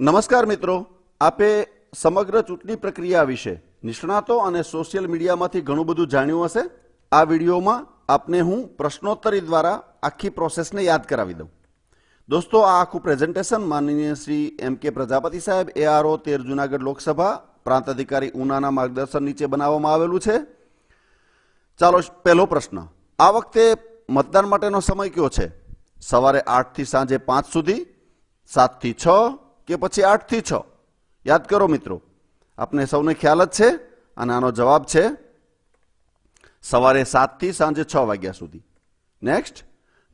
નમસ્કાર મિત્રો, આપે સમગ્ર ચૂંટણી પ્રક્રિયા વિશે નિષ્ણાતો અને સોશિયલ મીડિયામાંથી ઘણું બધું જાણ્યું હશે. આ વિડીયોમાં આપને હું પ્રશ્નોત્તરી દ્વારા આખી પ્રોસેસને યાદ કરાવી દઉં. દોસ્તો, આ આખું પ્રેઝન્ટેશન માનનીય શ્રી એમ કે પ્રજાપતિ સાહેબ એઆરઓ તેર જુનાગઢ લોકસભા પ્રાંત અધિકારી ઉનાના માર્ગદર્શન નીચે બનાવવામાં આવેલું છે. ચાલો પહેલો પ્રશ્ન. આ વખતે મતદાન માટેનો સમય કયો છે? સવારે આઠથી સાંજે પાંચ સુધી, સાતથી છ કે પછી આઠથી છ. યાદ કરો મિત્રો, આપને સૌને ખ્યાલ જ છે અને આનો જવાબ છે સવારે સાતથી સાંજે છ વાગ્યા સુધી. નેક્સ્ટ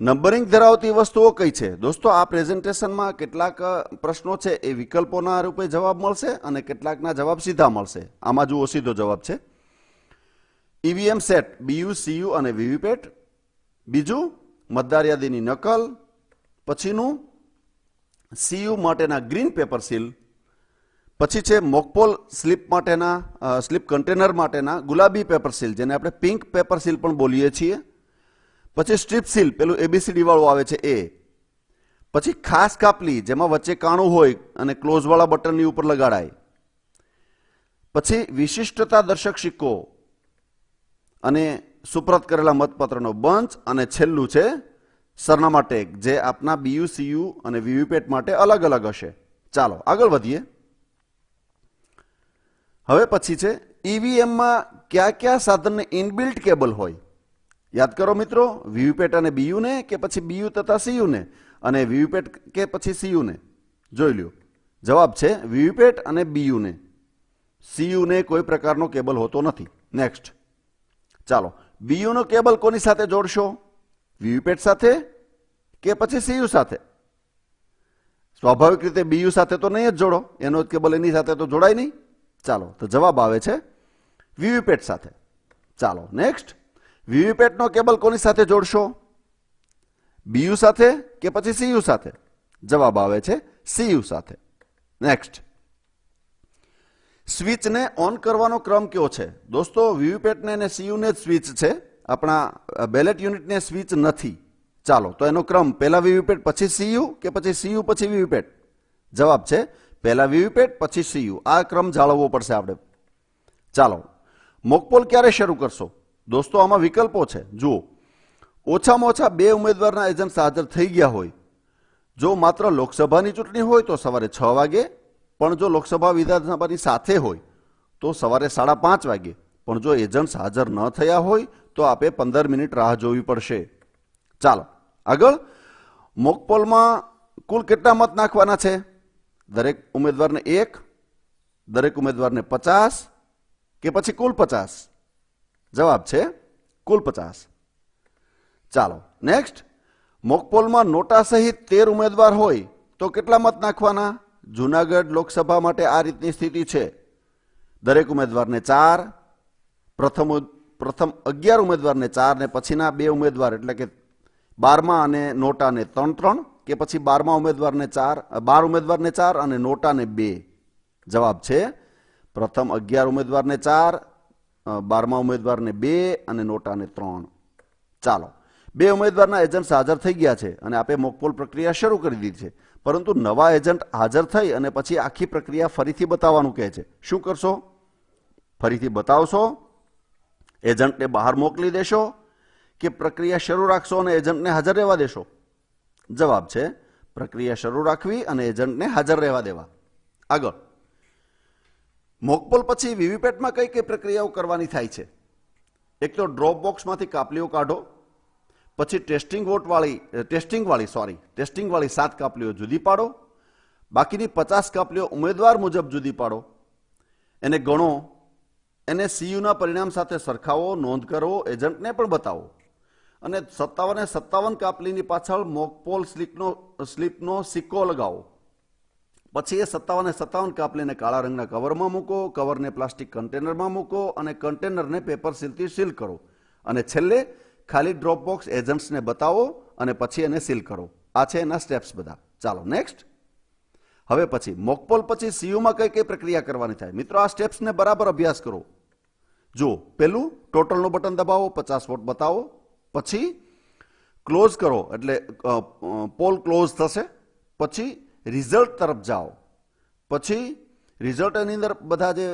નંબરિંગ ધરાવતી વસ્તુઓ કઈ છે? દોસ્તો, આ પ્રેઝન્ટેશનમાં કેટલાક પ્રશ્નો છે એ વિકલ્પોના રૂપે જવાબ મળશે અને કેટલાકના જવાબ સીધા મળશે. આમાં જુઓ, સીધો જવાબ છે. ઈવીએમ સેટ બીયુ સીયુ અને વીવીપેટ બીજું, મતદાર યાદીની નકલ. પછીનું સીયુ માટેના ગ્રીન પેપર સીલ પછી છે મોકપોલ સ્લીપ માટેના સ્લીપ કન્ટેનર માટેના ગુલાબી પેપર સીલ જેને આપણે પિંક પેપર સીલ પણ બોલીએ છીએ. પછી સ્ટ્રીપ સીલ પેલું એબીસીડી વાળું આવે છે એ પછી ખાસ કાપલી, જેમાં વચ્ચે કાણું હોય અને ક્લોઝવાળા બટનની ઉપર લગાડાય. પછી વિશિષ્ટતા દર્શક સિક્કો અને સુપ્રત કરેલા મતપત્રનો બંચ અને છેલ્લું છે સરનામા ટેગ જે આપના બીયુ, સીયુ અને વીવીપેટ માટે અલગ અલગ હશે. ચાલો, આગળ વધીએ. હવે પછી છે ઈવીએમમાં કયા કયા સાધનને ઇનબિલ્ટ કેબલ હોય? યાદ કરો મિત્રો વીવીપેટ અને બીયુને કે પછી બીયુ તથા સીયુને? અને વીવીપેટ કે પછી સીયુને? જોઈ લ્યો. જવાબ છે વીવીપેટ અને બીયુને. સીયુને કોઈ પ્રકારનો કેબલ હોતો નથી. નેક્સ્ટ. ચાલો, બીયુનો કેબલ કોની સાથે જોડશો? વીવીપેટ સાથે કે પછી સીયુ સાથે? સ્વાભાવિક રીતે બીયુ સાથે તો નહીં જ જોડો. એનો જ કેબલ એની સાથે તો જોડાય નહીં. ચાલો, તો જવાબ આવે છે વીવીપેટ સાથે. ચાલો, નેક્સ્ટ. વીવીપેટનો કેબલ કોની સાથે જોડશો? બીયુ સાથે કે પછી સીયુ સાથે? જવાબ આવે છે સીયુ સાથે. નેક્સ્ટ. સ્વિચને ઓન કરવાનો ક્રમ કયો છે? દોસ્તો, વીવીપેટને અને સીયુને જ સ્વિચ છે. આપણા બેલેટ યુનિટને સ્વિચ નથી. ચાલો, તો એનો ક્રમ, પહેલા વીવીપેટ પછી સીયુ કે પછી સીયુ પછી વીવીપેટ જવાબ છે, પહેલા વીવીપેટ પછી સીયુ આ ક્રમ જાળવવો પડશે આપણે. ચાલો, મોકપોલ ક્યારે શરૂ કરશો? દોસ્તો, આમાં વિકલ્પો છે. જુઓ, ઓછામાં ઓછા બે ઉમેદવારના એજન્ટ હાજર થઈ ગયા હોય. જો માત્ર લોકસભાની ચૂંટણી હોય, તો સવારે છ વાગે. પણ જો લોકસભા વિધાનસભાની સાથે હોય, તો સવારે સાડા પાંચ વાગે. પણ જો એજન્ટ્સ હાજર ન થયા હોય તો આપે પંદર મિનિટ રાહ જોવી પડશે. ચાલો, આગળ. મોકપોલમાં કુલ કેટલા મત નાખવાના છે? દરેક ઉમેદવારને એક, દરેક ઉમેદવારને પચાસ કે પછી કુલ પચાસ? જવાબ છે કુલ પચાસ. ચાલો, નેક્સ્ટ. મોકપોલમાં નોટા સહિત તેર ઉમેદવાર હોય તો કેટલા મત નાખવાના? જુનાગઢ લોકસભા માટે આ રીતની સ્થિતિ છે. દરેક ઉમેદવારને ચાર, પ્રથમ પ્રથમ અગિયાર ઉમેદવારને ચાર ને પછીના બે ઉમેદવાર, એટલે કે બારમા અને નોટાને ત્રણ ત્રણ, કે પછી બારમા ઉમેદવારને ચાર બાર ઉમેદવારને ચાર અને નોટાને બે. જવાબ છે, પ્રથમ અગિયાર ઉમેદવારને ચાર બારમા ઉમેદવારને બે અને નોટાને ત્રણ. ચાલો, બે ઉમેદવારના એજન્ટ હાજર થઈ ગયા છે અને આપે મોકપોલ પ્રક્રિયા શરૂ કરી દીધી છે. પરંતુ નવા એજન્ટ હાજર થઈ અને પછી આખી પ્રક્રિયા ફરીથી બતાવવાનું કહે છે. શું કરશો? ફરીથી બતાવશો? એજન્ટને બહાર મોકલી દેશો કે પ્રક્રિયા શરૂ રાખશો અને એજન્ટને હાજર રહેવા દેશો? જવાબ છે, પ્રક્રિયા શરૂ રાખવી અને એજન્ટને હાજર રહેવા દેવા. આગળ. મોકપોલ પછી વીવીપેટમાં કઈ કઈ પ્રક્રિયાઓ કરવાની થાય છે? એક તો ડ્રોપ બોક્સમાંથી કાપલીઓ કાઢો, પછી ટેસ્ટિંગ વોટવાળી ટેસ્ટિંગવાળી, સોરી, ટેસ્ટિંગવાળી સાત કાપલીઓ જુદી પાડો, બાકીની પચાસ કાપલીઓ ઉમેદવાર મુજબ જુદી પાડો. એને ગણો એને સીયુના પરિણામ સાથે સરખાવો, નોંધ કરો, એજન્ટને પણ બતાવો. અને સત્તાવને સત્તાવન કાપલીની પાછળ મોકપોલ સ્લીપનો સ્લીપનો સિક્કો લગાવો. પછી એ સત્તાવને સત્તાવન કાપલીને કાળા રંગના કવરમાં મૂકો, કવરને પ્લાસ્ટિક કન્ટેનરમાં મૂકો અને કન્ટેનરને પેપર સીલથી સીલ કરો. અને છેલ્લે ખાલી ડ્રોપ બોક્સ એજન્ટ્સને બતાવો અને પછી એને સીલ કરો. આ છે એના સ્ટેપ્સ બધા. ચાલો નેક્સ્ટ હવે પછી, મોકપોલ પછી સીયુમાં કઈ કઈ પ્રક્રિયા કરવાની થાય? મિત્રો, આ સ્ટેપ્સને બરાબર અભ્યાસ કરો. જુઓ પેલું ટોટલનું બટન દબાવો, પચાસ વોટ બતાવો, પછી ક્લોઝ કરો એટલે પોલ ક્લોઝ થશે, પછી રિઝલ્ટ તરફ જાઓ. પછી રિઝલ્ટની અંદર બધા જે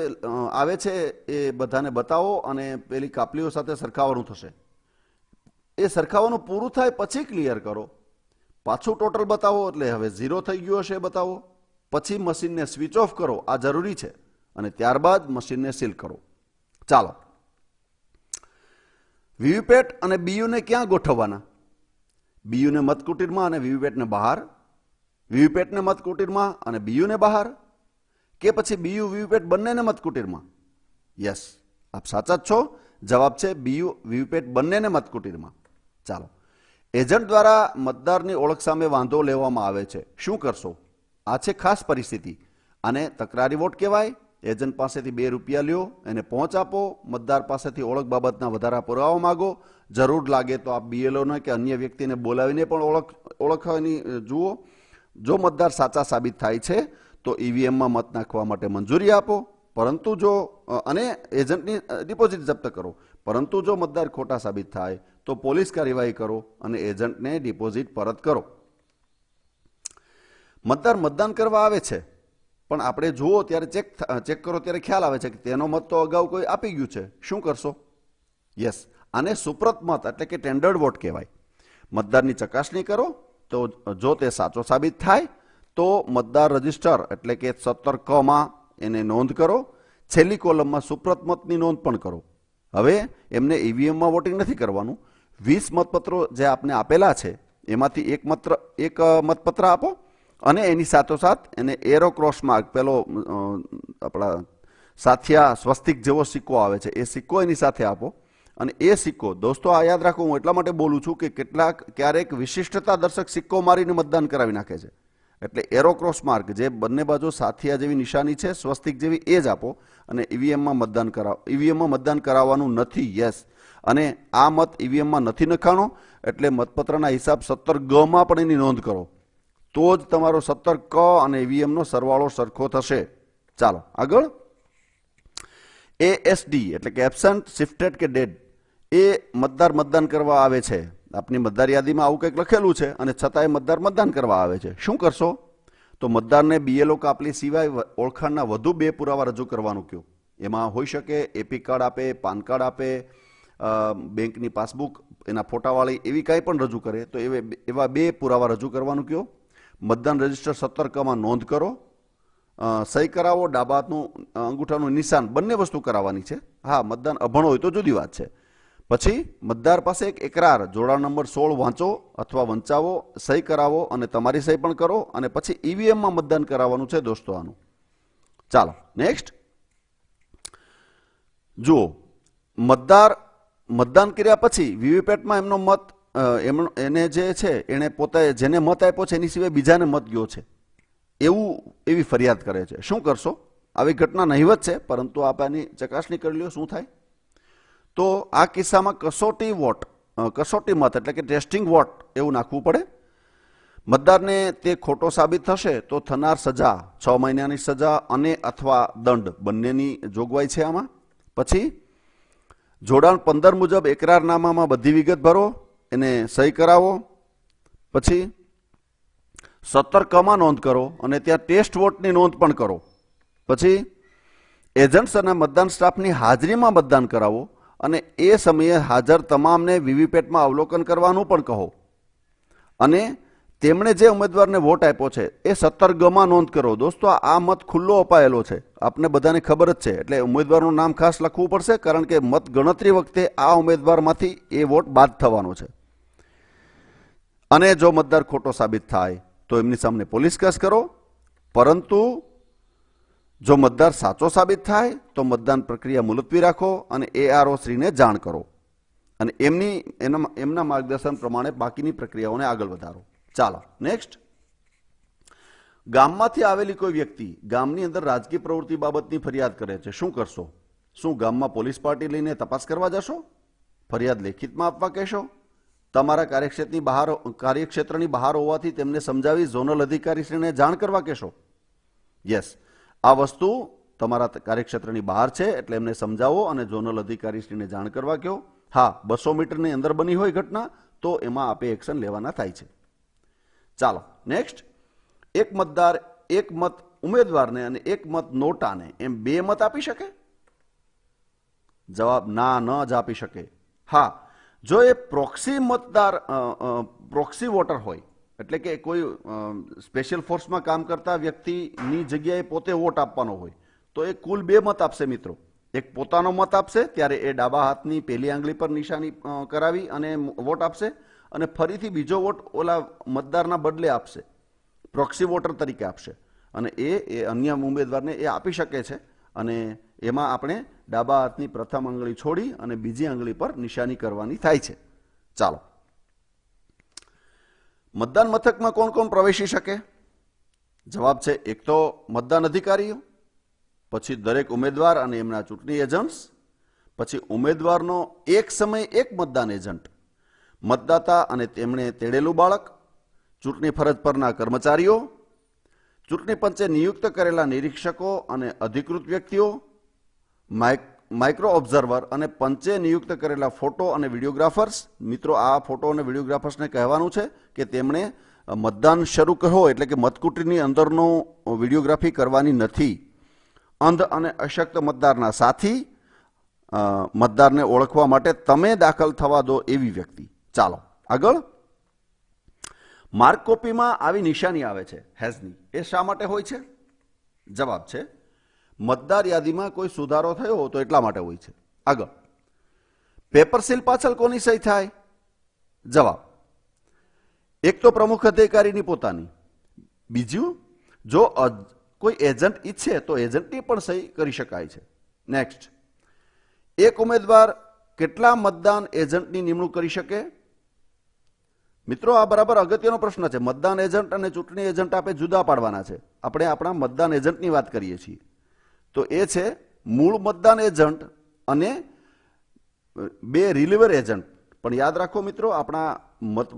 આવે છે એ બધાને બતાવો અને પેલી કાપલીઓ સાથે સરખાવવાનું થશે. એ સરખાવવાનું પૂરું થાય પછી ક્લિયર કરો. પાછું ટોટલ બતાવો એટલે હવે ઝીરો થઈ ગયું હશે બતાવો. પછી મશીનને સ્વિચ ઓફ કરો, આ જરૂરી છે. અને ત્યારબાદ મશીનને સીલ કરો. ચાલો. વીવીપેટ અને બીયુને ક્યાં ગોઠવવાના? બીયુને મતકુટીરમાં અને વીવીપેટને બહાર? વીવીપેટને મતકુટીરમાં અને બીયુને બહાર? કે પછી બીયુ, વીવીપેટ બંનેને મતકુટીરમાં યસ, આપ સાચા જ છો. જવાબ છે બીયુ, વીવીપેટ બંનેને મતકુટીરમાં ચાલો. એજન્ટ દ્વારા મતદારની ઓળખ સામે વાંધો લેવામાં આવે છે. શું કરશો? આ છે ખાસ પરિસ્થિતિ. આને તકરારી વોટ કહેવાય? એજન્ટ પાસેથી બે રૂપિયા લ્યો, એને પહોંચ આપો. મતદાર પાસેથી ઓળખ બાબતના વધારા પુરાવા માગો. જરૂર લાગે તો આપ બીએલઓને કે અન્ય વ્યક્તિને બોલાવીને પણ ઓળખ, ઓળખવાની જુઓ. જો મતદાર સાચા સાબિત થાય છે, તો ઈવીએમમાં મત નાખવા માટે મંજૂરી આપો. પરંતુ જો અને એજન્ટની ડિપોઝિટ જપ્ત કરો. પરંતુ જો મતદાર ખોટા સાબિત થાય, તો પોલીસ કાર્યવાહી કરો અને એજન્ટને ડિપોઝિટ પરત કરો. મતદાર મતદાન કરવા આવે છે પણ આપણે જુઓ ત્યારે ચેક ચેક કરો ત્યારે ખ્યાલ આવે છે કે તેનો મત તો અગાઉ કોઈ આપી ગયું છે. શું કરશો? યસ. આને સુપ્રત મત એટલે કે ટેન્ડર્ડ વોટ કહેવાય. મતદારની ચકાસણી કરો તો જો તે સાચો સાબિત થાય, તો મતદાર રજિસ્ટર એટલે કે સત્તર ક માં એને નોંધ કરો. છેલ્લી કોલમમાં સુપ્રત મતની નોંધ પણ કરો. હવે એમને ઈવીએમમાં વોટિંગ નથી કરવાનું. વીસ મતપત્રો જે આપને આપેલા છે, એમાંથી એક મત્ર, એક મતપત્ર આપો. અને એની સાથોસાથ એને એરો ક્રોસ માર્ક પેલો આપણા સાથિયા સ્વસ્તિક જેવો સિક્કો આવે છે. એ સિક્કો એની સાથે આપો. અને એ સિક્કો, દોસ્તો, આ યાદ રાખો, હું એટલા માટે બોલું છું કે કેટલાક, ક્યારેક વિશિષ્ટતા દર્શક સિક્કો મારીને મતદાન કરાવી નાખે છે. એટલે એરો ક્રોસ માર્ક જે બંને બાજુ સાથિયા જેવી નિશાની છે, સ્વસ્તિક જેવી, એ જ આપો. અને ઈવીએમમાં મતદાન કરાવો, ઈવીએમમાં મતદાન કરાવવાનું નથી, યસ. અને આ મત ઈવીએમમાં નથી નખાણો, એટલે મતપત્રના હિસાબ સત્તર ગમાં પણ એની નોંધ કરો. તો જ તમારો સત્તર ક અને ઈવીએમનો સરવાળો સરખો થશે. ચાલો, આગળ. એએસડી એટલે કે એબસન્ટ શિફ્ટેડ કે ડેડ એ મતદાર મતદાન કરવા આવે છે. આપની મતદાર યાદીમાં આવું કંઈક લખેલું છે અને છતાંય મતદાર મતદાન કરવા આવે છે. શું કરશો? તો મતદારને બીએલઓ કાપલી સિવાય ઓળખાણના વધુ બે પુરાવા રજૂ કરવાનું કયો. એમાં હોઈ શકે એપી કાર્ડ આપે, પાન કાર્ડ આપે બેંકની પાસબુક, એના ફોટાવાળી એવી કાંઈ પણ રજૂ કરે, તો એવે, એવા બે પુરાવા રજૂ કરવાનું કયો. મતદાન રજિસ્ટર સત્તર કમાં નોંધ કરો. સહી કરાવો ડાબા હાથનું અંગૂઠાનું નિશાન, બંને વસ્તુ કરાવવાની છે. હા, મતદાન અભણ હોય તો જુદી વાત છે. પછી, મતદાર પાસે એક એકરાર, જોડાણ નંબર સોળ વાંચો અથવા વંચાવો, સહી કરાવો અને તમારી સહી પણ કરો અને પછી ઈવીએમમાં મતદાન કરાવવાનું છે દોસ્તો આનું. ચાલો, નેક્સ્ટ. જુઓ, મતદાર, મતદાન કર્યા પછી વીવીપેટમાં એમનો મત અ, એને જે છે એને પોતે જેને મત આપ્યો છે એની સિવાય બીજાને મત ગયો છે. એવું એવી ફરિયાદ કરે છે. શું કરશો? આવી ઘટના નહિવત છે પરંતુ આપ આની ચકાસણી કરી લ્યો શું થાય? તો આ કિસ્સામાં કસોટી વોટ કસોટી મત એટલે કે ટેસ્ટિંગ વોટ એવું નાખવું પડે. મતદારને તે ખોટો સાબિત થશે તો થનાર સજા છ મહિનાની સજા અને અથવા દંડ બંનેની જોગવાઈ છે આમાં. પછી જોડાણ પંદર મુજબ એકરારનામામાં બધી વિગત ભરો. એને સહી કરાવો, પછી સત્તર નોંધ કરો અને ત્યાં ટેસ્ટ વોટની નોંધ પણ કરો. પછી એજન્ટ્સ અને મતદાન સ્ટાફની હાજરીમાં મતદાન કરાવો અને એ સમયે હાજર તમામને વીવીપેટમાં અવલોકન કરવાનું પણ કહો. અને તેમણે જે ઉમેદવારને વોટ આપ્યો છે એ સત્તર નોંધ કરો. દોસ્તો, આ મત ખુલ્લો અપાયેલો છે. આપને બધાને ખબર જ છે. એટલે ઉમેદવારનું નામ ખાસ લખવું પડશે કારણ કે મત ગણતરી વખતે આ ઉમેદવારમાંથી એ વોટ બાદ થવાનો છે. અને જો મતદાર ખોટો સાબિત થાય, તો એમની સામે પોલીસ કેસ કરો. પરંતુ જો મતદાર સાચો સાબિત થાય, તો મતદાન પ્રક્રિયા મુલતવી રાખો અને એઆરઓ શ્રીને જાણ કરો. અને એમની એમના માર્ગદર્શન પ્રમાણે બાકીની પ્રક્રિયાઓને આગળ વધારો. ચાલો, નેક્સ્ટ. ગામમાંથી આવેલી કોઈ વ્યક્તિ ગામની અંદર રાજકીય પ્રવૃત્તિ બાબતની ફરિયાદ કરે છે, શું કરશો? શું ગામમાં પોલીસ પાર્ટી લઈને તપાસ કરવા જશો? ફરિયાદ લેખિતમાં આપવા કહેશો? તમારા કાર્યક્ષેત્રની બહાર કાર્યક્ષેત્રની બહાર હોવાથી તેમને સમજાવી ઝોનલ અધિકારીશ્રીને જાણ કરવા કહેશો. યસ. આ વસ્તુ તમારા કાર્યક્ષેત્રની બહાર છે એટલે એમને સમજાવો અને ઝોનલ અધિકારીશ્રીને જાણ કરવા કહો હા, બસો મીટરની અંદર બની હોય ઘટના, તો એમાં આપે એક્શન લેવાના થાય છે. ચાલો, નેક્સ્ટ. એક મતદાર, એક મત ઉમેદવારને અને એક મત નોટાને એમ બે મત આપી શકે? જવાબ ના, ન જ આપી શકે. હા જો એ પ્રોક્સી મતદાર પ્રોક્સી વોટર હોય, એટલે કે કોઈ સ્પેશિયલ ફોર્સમાં કામ કરતા વ્યક્તિની જગ્યાએ પોતે વોટ આપવાનો હોય, તો એ કુલ બે મત આપશે મિત્રો. એક પોતાનો મત આપશે, ત્યારે એ ડાબા હાથની પેલી આંગળી પર નિશાની કરાવી અને વોટ આપશે, અને ફરીથી બીજો વોટ ઓલા મતદારના બદલે આપશે. પ્રોક્સી વોટર તરીકે આપશે. અને એ એ અન્ય ઉમેદવારને એ આપી શકે છે, અને એમાં આપણે ડાબા હાથની પ્રથમ આંગળી છોડી અને બીજી આંગળી પર નિશાની કરવાની થાય છે. ચાલો. મતદાન મથકમાં કોણ કોણ પ્રવેશી શકે? જવાબ છે એક તો મતદાન અધિકારીઓ, પછી દરેક ઉમેદવાર અને એમના ચૂંટણી એજન્ટ્સ, પછી ઉમેદવારનો એક સમય એક મતદાન એજન્ટ, મતદાતા અને તેમણે તેડેલું બાળક, ચૂંટણી ફરજ પરના કર્મચારીઓ, ચૂંટણી પંચે નિયુક્ત કરેલા નિરીક્ષકો અને અધિકૃત વ્યક્તિઓ માઇક્રો ઓબ્ઝર્વર અને પંચે નિયુક્ત કરેલા ફોટો અને વિડીયોગ્રાફર્સ, મિત્રો, આ ફોટો અને વિડીયોગ્રાફર્સને કહેવાનું છે કે તેમણે મતદાન શરૂ કરો એટલે કે મતકુટીની અંદરનો વિડીયોગ્રાફી કરવાની નથી. અંધ અને અશક્ત મતદારના સાથી મતદારને ઓળખવા માટે તમે દાખલ થવા દો એવી વ્યક્તિ. ચાલો, આગળ. માર્ક કોપીમાં આવી નિશાની આવે છે, હેઝની. એ શા માટે હોય છે? જવાબ છે મતદાર યાદીમાં કોઈ સુધારો થયો તો એટલા માટે હોય છે. આગળ. પેપર સીલ પાછળ કોની સહી થાય? જવાબ. એક તો પ્રમુખ અધિકારીની પોતાની. બીજું, જો કોઈ એજન્ટ ઈચ્છે તો એજન્ટની પણ સહી કરી શકાય છે. નેક્સ્ટ. એક ઉમેદવાર કેટલા મતદાન એજન્ટની નિમણૂક કરી શકે? મિત્રો, આ બરાબર અગત્યનો પ્રશ્ન છે. મતદાન એજન્ટ અને ચૂંટણી એજન્ટ આપણે જુદા પાડવાના છે. આપણે આપણા મતદાન એજન્ટની વાત કરીએ છીએ. તો એ છે મૂળ મતદાન એજન્ટ અને બે રિલીવર એજન્ટ પણ યાદ રાખો મિત્રો, આપણા મત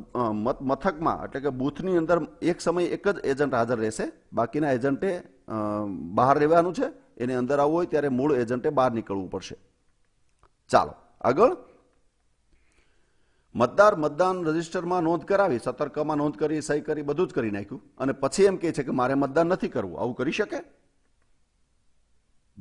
મત મથકમાં, એટલે કે બૂથની અંદર એક સમય એક જ એજન્ટ હાજર રહેશે. બાકીના એજન્ટે બહાર રહેવાનું છે. એને અંદર આવવું હોય ત્યારે મૂળ એજન્ટે બહાર નીકળવું પડશે. ચાલો, આગળ. મતદાર મતદાન રજિસ્ટરમાં નોંધ કરાવી, સતર્કમાં નોંધ કરી, સહી કરી, બધું જ કરી નાખ્યું. અને પછી એમ કહે છે કે મારે મતદાન નથી કરવું. આવું કરી શકે?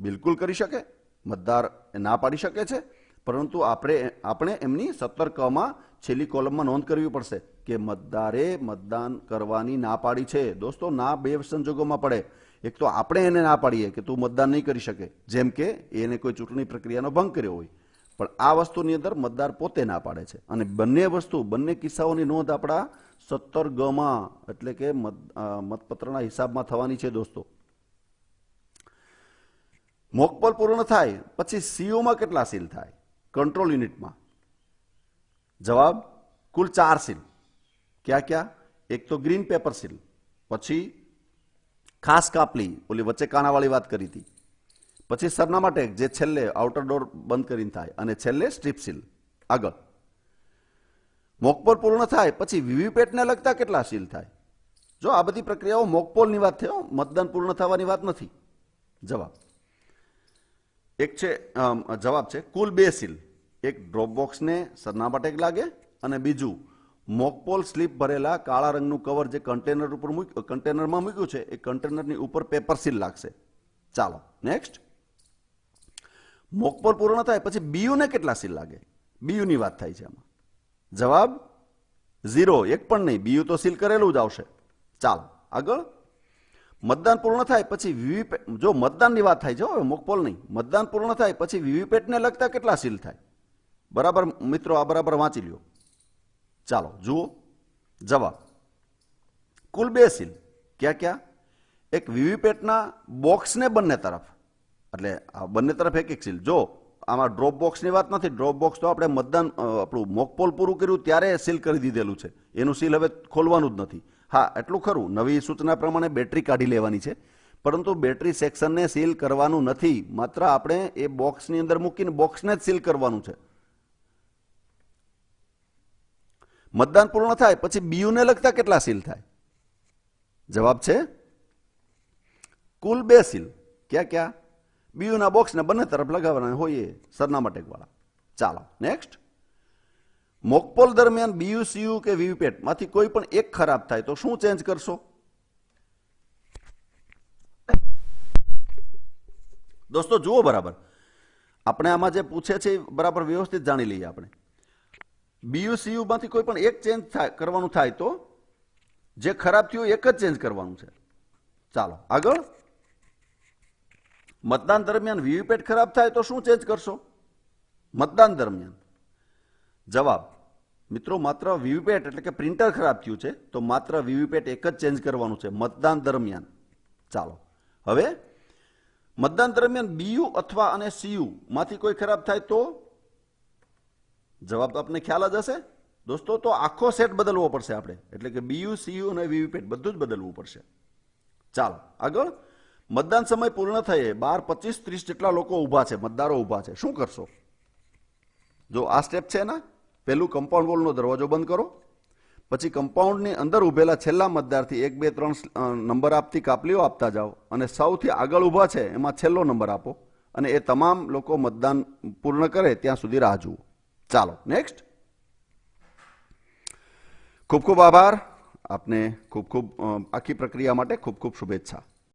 બિલકુલ કરી શકે, મતદાર ના પાડી શકે છે. પરંતુ આપણે આપણે એમની સતર્કમાં છેલ્લી કોલમમાં નોંધ કરવી પડશે કે મતદારે મતદાન કરવાની ના પાડી છે. દોસ્તો, ના બે સંજોગોમાં પડે. એક તો આપણે એને ના પાડીએ કે તું મતદાન નહીં કરી શકે, જેમ કે એને કોઈ ચૂંટણી પ્રક્રિયાનો ભંગ કર્યો હોય. પણ આ વસ્તુની અંદર મતદાર પોતે ના પાડે છે. અને બંને વસ્તુ, બંને કિસ્સાઓની નોંધ આપણા સત્તર ગમાં એટલે કે મત મતપત્રના હિસાબમાં થવાની છે દોસ્તો. મોકપોલ પૂર્ણ થાય, પછી સીઓમાં કેટલા સીલ થાય? કંટ્રોલ યુનિટમાં જવાબ, કુલ ચાર સીલ. ક્યાં ક્યાં? એક તો ગ્રીન પેપર સીલ. પછી ખાસ કાપલી, ઓલી વચ્ચે કાણાવાળી વાત કરી હતી. પછી સરનામા ટેગ, જે છેલ્લે આઉટર ડોર બંધ કરીને થાય, અને છેલ્લે સ્ટ્રીપ સીલ. આગળ. મોકપોલ પૂર્ણ થાય, પછી વીવીપેટને લગતા કેટલા સીલ થાય? જો આ બધી પ્રક્રિયાઓ મોકપોલની વાત થયો મતદાન પૂર્ણ થવાની વાત નથી. જવાબ. એક છે જવાબ છે, કુલ બે સીલ. એક ડ્રોપ બોક્સને સરનામા ટેગ લાગે અને બીજું, મોકપોલ સ્લીપ ભરેલા કાળા રંગનું કવર જે કન્ટેનર ઉપર મૂક કન્ટેનરમાં મૂક્યું છે, એ કન્ટેનરની ઉપર પેપર સીલ લાગશે. ચાલો નેક્સ્ટ મોકપોલ પૂર્ણ થાય પછી બીયુને કેટલા સીલ લાગે? બીયુની વાત થાય છે આમાં. જવાબ, ઝીરો. એક પણ નહીં, બીયુ તો સીલ કરેલું જ આવશે. ચાલો, આગળ. મતદાન પૂર્ણ થાય પછી વીવીપેટ જો મતદાનની વાત થાય છે હવે મોકપોલ નહીં. મતદાન પૂર્ણ થાય પછી વીવીપેટને લગતા કેટલા સીલ થાય? બરાબર, મિત્રો, આ બરાબર વાંચી લ્યો. ચાલો, જુઓ. જવાબ. કુલ બે સીલ. ક્યાં ક્યાં? એક વીવીપેટના બોક્સને બંને તરફ. એટલે આ બંને તરફ એક એક સીલ. જો, આમાં ડ્રોપ બોક્સની વાત નથી. ડ્રોપ બોક્સ તો આપણે મતદાન આપણું મોકપોલ પૂરું કર્યું, ત્યારે સીલ કરી દીધેલું છે. એનું સીલ હવે ખોલવાનું જ નથી. હા, એટલું ખરું. નવી સૂચના પ્રમાણે બેટરી કાઢી લેવાની છે. પરંતુ બેટરી સેક્શનને સીલ કરવાનું નથી. માત્ર આપણે એ બોક્સની અંદર મૂકીને બોક્સને જ સીલ કરવાનું છે. મતદાન પૂર્ણ થાય, પછી બીયુને લગતા કેટલા સીલ થાય? જવાબ છે, કુલ બે સીલ. ક્યાં ક્યાં? બીયુના બોક્સને બંને તરફ લગાવવાના હોય એ સરનામા ટેગવાળા. ચાલો, નેક્સ્ટ. મોકપોલ દરમિયાન બીયુસીયુ કે વીવીપેટમાંથી કોઈ પણ એક ખરાબ થાય તો શું ચેન્જ કરશો? દોસ્તો, જુઓ બરાબર. આપણે આમાં જે પૂછે છે બરાબર વ્યવસ્થિત જાણી લઈએ આપણે. બીયુ સીયુ માંથી કોઈ પણ એક ચેન્જ કરવાનું થાય તો જે ખરાબ થયું એક જ ચેન્જ કરવાનું છે. ચાલો, આગળ. મતદાન દરમિયાન વીવીપેટ ખરાબ થાય તો શું ચેન્જ કરશો? મતદાન દરમિયાન. જવાબ. મિત્રો, માત્ર વીવીપેટ એટલે કે પ્રિન્ટર ખરાબ થયું છે, તો માત્ર વીવીપેટ એક જ ચેન્જ કરવાનું છે, મતદાન દરમિયાન. ચાલો. હવે, મતદાન દરમિયાન બીયુ અથવા અને સીયુ માંથી કોઈ ખરાબ થાય તો? જવાબ તો આપને ખ્યાલ જ હશે. દોસ્તો, તો આખો સેટ બદલવો પડશે આપણે. એટલે કે બીયુ, સીયુ અને વીવીપેટ બધું જ બદલવું પડશે. ચાલો, આગળ. મતદાન સમય પૂર્ણ થયે બાર, પચીસ, ત્રીસ જેટલા લોકો ઊભા છે, મતદારો ઊભા છે. શું કરશો? જો આ સ્ટેપ છે ને પહેલું કમ્પાઉન્ડ વોલનો દરવાજો બંધ કરો. પછી કમ્પાઉન્ડની અંદર ઉભેલા છેલ્લા મતદારથી એક, બે, ત્રણ નંબર આપતી કાપલીઓ આપતા જાઓ અને સૌથી આગળ ઊભા છે એમાં છેલ્લો નંબર આપો અને એ તમામ લોકો મતદાન પૂર્ણ કરે ત્યાં સુધી રાહ જુઓ. ચાલો નેક્સ્ટ ખૂબ ખૂબ આભાર. આપને ખૂબ ખૂબ આખી પ્રક્રિયા માટે ખૂબ ખૂબ શુભેચ્છા.